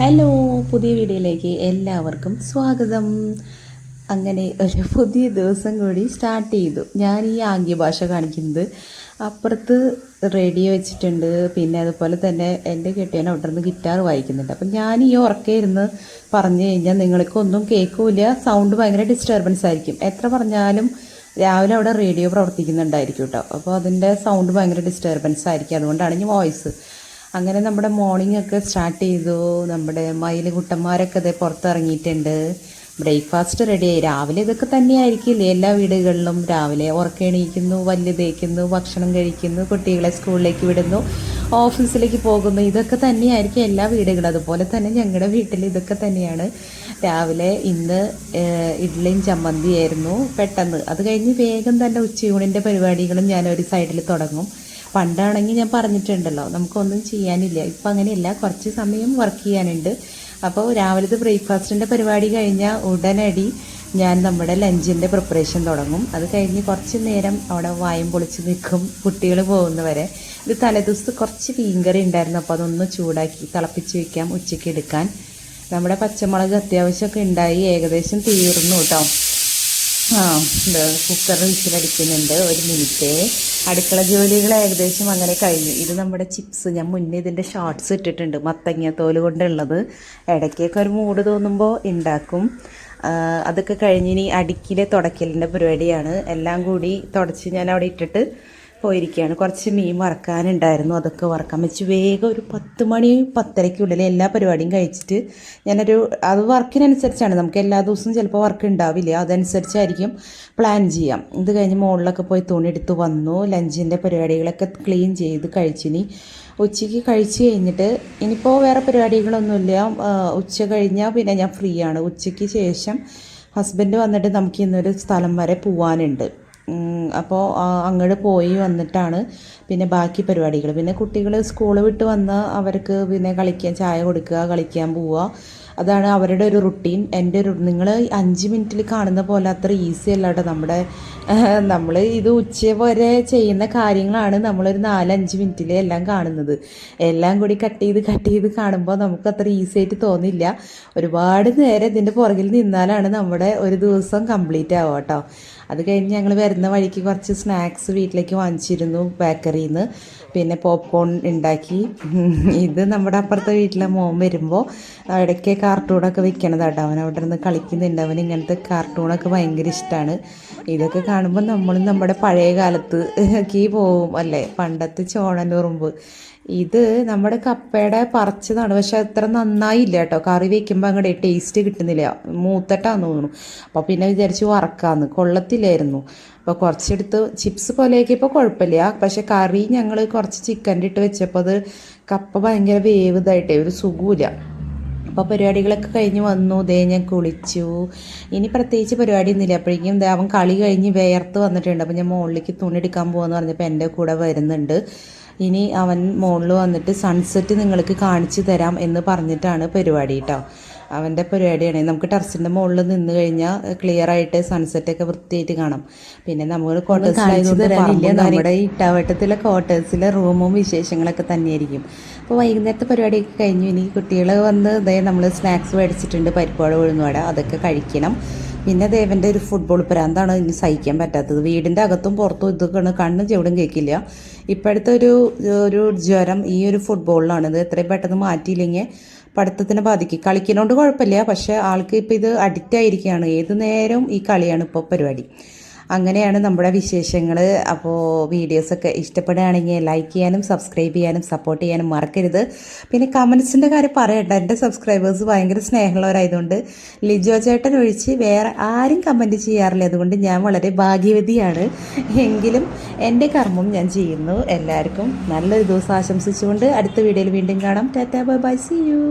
Hello പുതിയ വീഡിയോയിലേക്ക് എല്ലാവർക്കും സ്വാഗതം. അങ്ങനെ ഒരു പുതിയ ദിവസം കൂടി സ്റ്റാർട്ട് ചെയ്തു. ഞാൻ ഈ ആംഗ്യ ഭാഷ കാണിക്കുന്നത് അപ്പുറത്ത് റേഡിയോ വെച്ചിട്ടുണ്ട്. പിന്നെ അതുപോലെ തന്നെ എന്റെ കെട്ടിയൻ അവിടെ നിന്ന് ഗിറ്റാർ വായിക്കുന്നുണ്ട്. അപ്പം ഞാൻ ഈ ഉറക്കെ ഇരുന്ന് പറഞ്ഞു കഴിഞ്ഞാൽ നിങ്ങൾക്കൊന്നും കേൾക്കില്ല. സൗണ്ട് ഭയങ്കര ഡിസ്റ്റർബൻസ് ആയിരിക്കും. എത്ര പറഞ്ഞാലും രാവിലെ അവിടെ റേഡിയോ പ്രവർത്തിക്കുന്നുണ്ടായിരിക്കും കേട്ടോ. അപ്പോൾ അതിന്റെ സൗണ്ട് ഭയങ്കര ഡിസ്റ്റർബൻസ് ആയിരിക്കും. അതുകൊണ്ടാണ് ഈ വോയിസ് അങ്ങനെ നമ്മുടെ മോർണിംഗ് ഒക്കെ സ്റ്റാർട്ട് ചെയ്തു. നമ്മുടെ മയിൽ കുട്ടന്മാരൊക്കെ ഇതേ പുറത്തിറങ്ങിയിട്ടുണ്ട്. ബ്രേക്ക്ഫാസ്റ്റ് റെഡിയായി രാവിലെ ഇതൊക്കെ തന്നെയായിരിക്കില്ലേ എല്ലാ വീടുകളിലും. രാവിലെ ഉറക്കെണീക്കുന്നു വല്ല് തേക്കുന്നു ഭക്ഷണം കഴിക്കുന്നു കുട്ടികളെ സ്കൂളിലേക്ക് വിടുന്നു ഓഫീസിലേക്ക് പോകുന്നു. ഇതൊക്കെ തന്നെയായിരിക്കും എല്ലാ വീടുകളും. അതുപോലെ തന്നെ ഞങ്ങളുടെ വീട്ടിൽ ഇതൊക്കെ തന്നെയാണ്. രാവിലെ ഇന്ന് ഇഡ്ഡലിയും ചമ്മന്തിയായിരുന്നു. പെട്ടെന്ന്. അത് കഴിഞ്ഞ് വേഗം തന്നെ ഉച്ചയൂണിന്റെ പരിപാടികളും ഞാൻ ഒരു സൈഡിൽ തുടങ്ങും. പണ്ടാണെങ്കിൽ ഞാൻ പറഞ്ഞിട്ടുണ്ടല്ലോ നമുക്കൊന്നും ചെയ്യാനില്ല. ഇപ്പം അങ്ങനെയല്ല. കുറച്ച് സമയം വർക്ക് ചെയ്യാനുണ്ട്. അപ്പോൾ രാവിലത്തെ ബ്രേക്ക്ഫാസ്റ്റിന്റെ പരിപാടി കഴിഞ്ഞാൽ ഉടനടി ഞാൻ നമ്മുടെ ലഞ്ചിന്റെ പ്രിപ്പറേഷൻ തുടങ്ങും. അത് കഴിഞ്ഞ് കുറച്ച് നേരം അവിടെ വായം പൊളിച്ച് നിൽക്കും കുട്ടികൾ പോകുന്നവരെ. ഇത് തലേദിവസത്ത് കുറച്ച് മീൻകറി ഉണ്ടായിരുന്നു. അപ്പോൾ അതൊന്ന് ചൂടാക്കി തിളപ്പിച്ച് വയ്ക്കാം ഉച്ചയ്ക്ക് എടുക്കാൻ. നമ്മുടെ പച്ചമുളക് അത്യാവശ്യമൊക്കെ ഉണ്ടായി. ഏകദേശം തീർന്നു കേട്ടോ. ആ കുക്കറിൽ വിസിലടിക്കുന്നുണ്ട്. ഒരു മിനിറ്റ് അടുക്കള ജോലികൾ ഏകദേശം അങ്ങനെ കഴിഞ്ഞു. ഇത് നമ്മുടെ ചിപ്സ് ഞാൻ മുന്നേ ഇതിന്റെ ഷോർട്ട്സ് ഇട്ടിട്ടുണ്ട്. മത്തങ്ങ തോൽ കൊണ്ടുള്ളത്. ഇടയ്ക്കൊക്കെ ഒരു മൂഡ് തോന്നുമ്പോൾ ഉണ്ടാക്കും അതൊക്കെ കഴിഞ്ഞിനി അടുക്കിലെ തുടക്കലിന്റെ പരിപാടിയാണ്. എല്ലാം കൂടി തുടച്ച് ഞാൻ അവിടെ ഇട്ടിട്ട് പോയിരിക്കുകയാണ്. കുറച്ച് മീൻ വറക്കാനുണ്ടായിരുന്നു. അതൊക്കെ വറക്കാൻ വെച്ച് വേഗം ഒരു പത്ത് മണി പത്തരയ്ക്കുള്ളിൽ എല്ലാ പരിപാടിയും കഴിച്ചിട്ട് ഞാനൊരു അത് വർക്കിനനുസരിച്ചാണ്. നമുക്ക് എല്ലാ ദിവസവും ചിലപ്പോൾ വർക്ക് ഉണ്ടാവില്ല. അതനുസരിച്ചായിരിക്കും പ്ലാൻ ചെയ്യാം. ഇത് കഴിഞ്ഞ് മുകളിലൊക്കെ പോയി തുണി എടുത്ത് വന്നു. ലഞ്ചിന്റെ പരിപാടികളൊക്കെ ക്ലീൻ ചെയ്ത് കഴിച്ചിനി. ഉച്ചയ്ക്ക് കഴിച്ച് കഴിഞ്ഞിട്ട് ഇനിയിപ്പോൾ വേറെ പരിപാടികളൊന്നുമില്ല. ഉച്ച കഴിഞ്ഞാൽ പിന്നെ ഞാൻ ഫ്രീ ആണ്. ഉച്ചയ്ക്ക് ശേഷം ഹസ്ബൻഡ് വന്നിട്ട് നമുക്ക് ഇന്നൊരു സ്ഥലം വരെ പോവാനുണ്ട്. അപ്പോൾ അങ്ങോട്ട് പോയി വന്നിട്ടാണ് പിന്നെ ബാക്കി പരിപാടികൾ. പിന്നെ കുട്ടികൾ സ്കൂൾ വിട്ട് വന്ന് അവർക്ക് പിന്നെ കളിക്കാൻ ചായ കൊടുക്കുക കളിക്കാൻ പോവുക. അതാണ് അവരുടെ ഒരു റുട്ടീൻ എന്റെ ഒരു നിങ്ങൾ അഞ്ച് മിനിറ്റിൽ കാണുന്ന പോലെ അത്ര ഈസി അല്ല കേട്ടോ. നമ്മുടെ നമ്മൾ ഇത് ഉച്ച വരെ ചെയ്യുന്ന കാര്യങ്ങളാണ് നമ്മളൊരു നാലഞ്ച് മിനിറ്റിൽ എല്ലാം കാണുന്നത്. എല്ലാം കൂടി കട്ട് ചെയ്ത് കട്ട് ചെയ്ത് കാണുമ്പോൾ നമുക്ക് അത്ര ഈസി ആയിട്ട് തോന്നില്ല. ഒരുപാട് നേരം ഇതിന്റെ പുറകിൽ നിന്നാലാണ് നമ്മുടെ ഒരു ദിവസം കംപ്ലീറ്റ് ആവുക കേട്ടോ. അത് കഴിഞ്ഞ് ഞങ്ങൾ വരുന്ന വഴിക്ക് കുറച്ച് സ്നാക്സ് വീട്ടിലേക്ക് വാങ്ങിച്ചിരുന്നു. നിന്ന് പിന്നെ പോപ്കോൺ ഉണ്ടാക്കി. ഇത് നമ്മുടെ അപ്പുറത്തെ വീട്ടിലെ മോൻ വരുമ്പോൾ ഇടയ്ക്ക് കാർട്ടൂണൊക്കെ വെക്കണതാട്ടോ അവൻ അവിടെ നിന്ന് കളിക്കുന്നുണ്ട്. അവൻ ഇങ്ങനത്തെ കാർട്ടൂണൊക്കെ ഭയങ്കര ഇഷ്ടമാണ് ഇതൊക്കെ കാണുമ്പോൾ നമ്മളും നമ്മുടെ പഴയ കാലത്ത് കീ പോവും അല്ലേ? പണ്ടത്തെ ചോണനുറുമ്പ് ഇത് നമ്മുടെ കപ്പയുടെ പറിച്ചതാണ്. പക്ഷെ അത്ര നന്നായില്ല കേട്ടോ. കറി വെക്കുമ്പോൾ അങ്ങോട്ട് ടേസ്റ്റ് കിട്ടുന്നില്ല. മൂത്തട്ടാന്ന് തോന്നുന്നു. അപ്പോൾ പിന്നെ വിചാരിച്ചു വറക്കാന്ന്. കൊള്ളത്തില്ലായിരുന്നു. അപ്പോൾ കുറച്ചെടുത്ത് ചിപ്സ് പോലെയൊക്കെ ഇപ്പോൾ കുഴപ്പമില്ല. പക്ഷെ കറി ഞങ്ങൾ കുറച്ച് ചിക്കന്റെ ഇട്ട് വെച്ചപ്പോൾ അത് കപ്പ ഭയങ്കര വേവ് ഇതായിട്ടേ ഒരു സുഖമില്ല അപ്പോൾ പരിപാടികളൊക്കെ കഴിഞ്ഞ് വന്നു. ദേ ഞാൻ കുളിച്ചു. ഇനി പ്രത്യേകിച്ച് പരിപാടിയൊന്നുമില്ല അപ്പോഴേക്കും അവൻ കളി കഴിഞ്ഞ് വേർത്ത് വന്നിട്ടുണ്ട്. അപ്പോൾ ഞാൻ മുകളിലേക്ക് തുണി എടുക്കാൻ പോകുമെന്ന് പറഞ്ഞപ്പോൾ എന്റെ കൂടെ വരുന്നുണ്ട്. ഇനി അവൻ മുകളിൽ വന്നിട്ട് സൺസെറ്റ് നിങ്ങൾക്ക് കാണിച്ചു തരാം എന്ന് പറഞ്ഞിട്ടാണ് പരിപാടി കേട്ടോ അവന്റെ പരിപാടിയാണ്. നമുക്ക് ടെറസിന്റെ മുകളിൽ നിന്ന് കഴിഞ്ഞാൽ ക്ലിയർ ആയിട്ട് സൺസെറ്റൊക്കെ വൃത്തിയായിട്ട് കാണാം. പിന്നെ നമ്മൾ ക്വാർട്ടേഴ്സിലായതുകൊണ്ട് നമ്മുടെ ഈ ഇട്ടാവട്ടത്തിലെ ക്വാർട്ടേഴ്സിലെ റൂമും വിശേഷങ്ങളൊക്കെ തന്നെയായിരിക്കും. അപ്പോൾ വൈകുന്നേരത്തെ പരിപാടിയൊക്കെ കഴിഞ്ഞു. ഇനി കുട്ടികൾ വന്ന് ഇതേ നമ്മൾ സ്നാക്സ് മേടിച്ചിട്ടുണ്ട് പരിപ്പാട് ഉഴുന്നുവട അതൊക്കെ കഴിക്കണം. പിന്നെ ദേവന്റെ ഒരു ഫുട്ബോൾ പ്രാന്താണ് ഇനി സഹിക്കാൻ പറ്റാത്തത്. വീടിന്റെ അകത്തും പുറത്തും ഇതൊക്കെയാണ് കണ്ണും ചെവിടും കേൾക്കില്ല ഇപ്പോഴത്തെ ഒരു ഒരു ജ്വരം ഈ ഒരു ഫുട്ബോളിലാണ് ഇത് എത്രയും പെട്ടെന്ന് മാറ്റിയില്ലെങ്കിൽ പഠിത്തത്തിനെ ബാധിക്കും. കളിക്കുന്നതുകൊണ്ട് കുഴപ്പമില്ല. പക്ഷേ ആൾക്ക് ഇപ്പോൾ ഇത് അഡിക്റ്റ് ആയിരിക്കുകയാണ്. ഏത് നേരവും ഈ കളിയാണ് ഇപ്പോൾ പരിപാടി? അങ്ങനെയാണ് നമ്മുടെ വിശേഷങ്ങൾ അപ്പോൾ വീഡിയോസൊക്കെ ഇഷ്ടപ്പെടുകയാണെങ്കിൽ ലൈക്ക് ചെയ്യാനും സബ്സ്ക്രൈബ് ചെയ്യാനും സപ്പോർട്ട് ചെയ്യാനും മറക്കരുത്. പിന്നെ കമൻസിന്റെ കാര്യം പറയട്ടെ എന്റെ സബ്സ്ക്രൈബേഴ്സ് ഭയങ്കര സ്നേഹമുള്ളവരായതുകൊണ്ട് ലിജോ ചേട്ടൻ ഒഴിച്ച് വേറെ ആരും കമന്റ് ചെയ്യാറില്ല. അതുകൊണ്ട് ഞാൻ വളരെ ഭാഗ്യവതിയാണ്. എങ്കിലും എന്റെ കർമ്മം ഞാൻ ചെയ്യുന്നു. എല്ലാവർക്കും നല്ലൊരു ദിവസം ആശംസിച്ചുകൊണ്ട് അടുത്ത വീഡിയോയിൽ വീണ്ടും കാണാം. Tata bye bye see you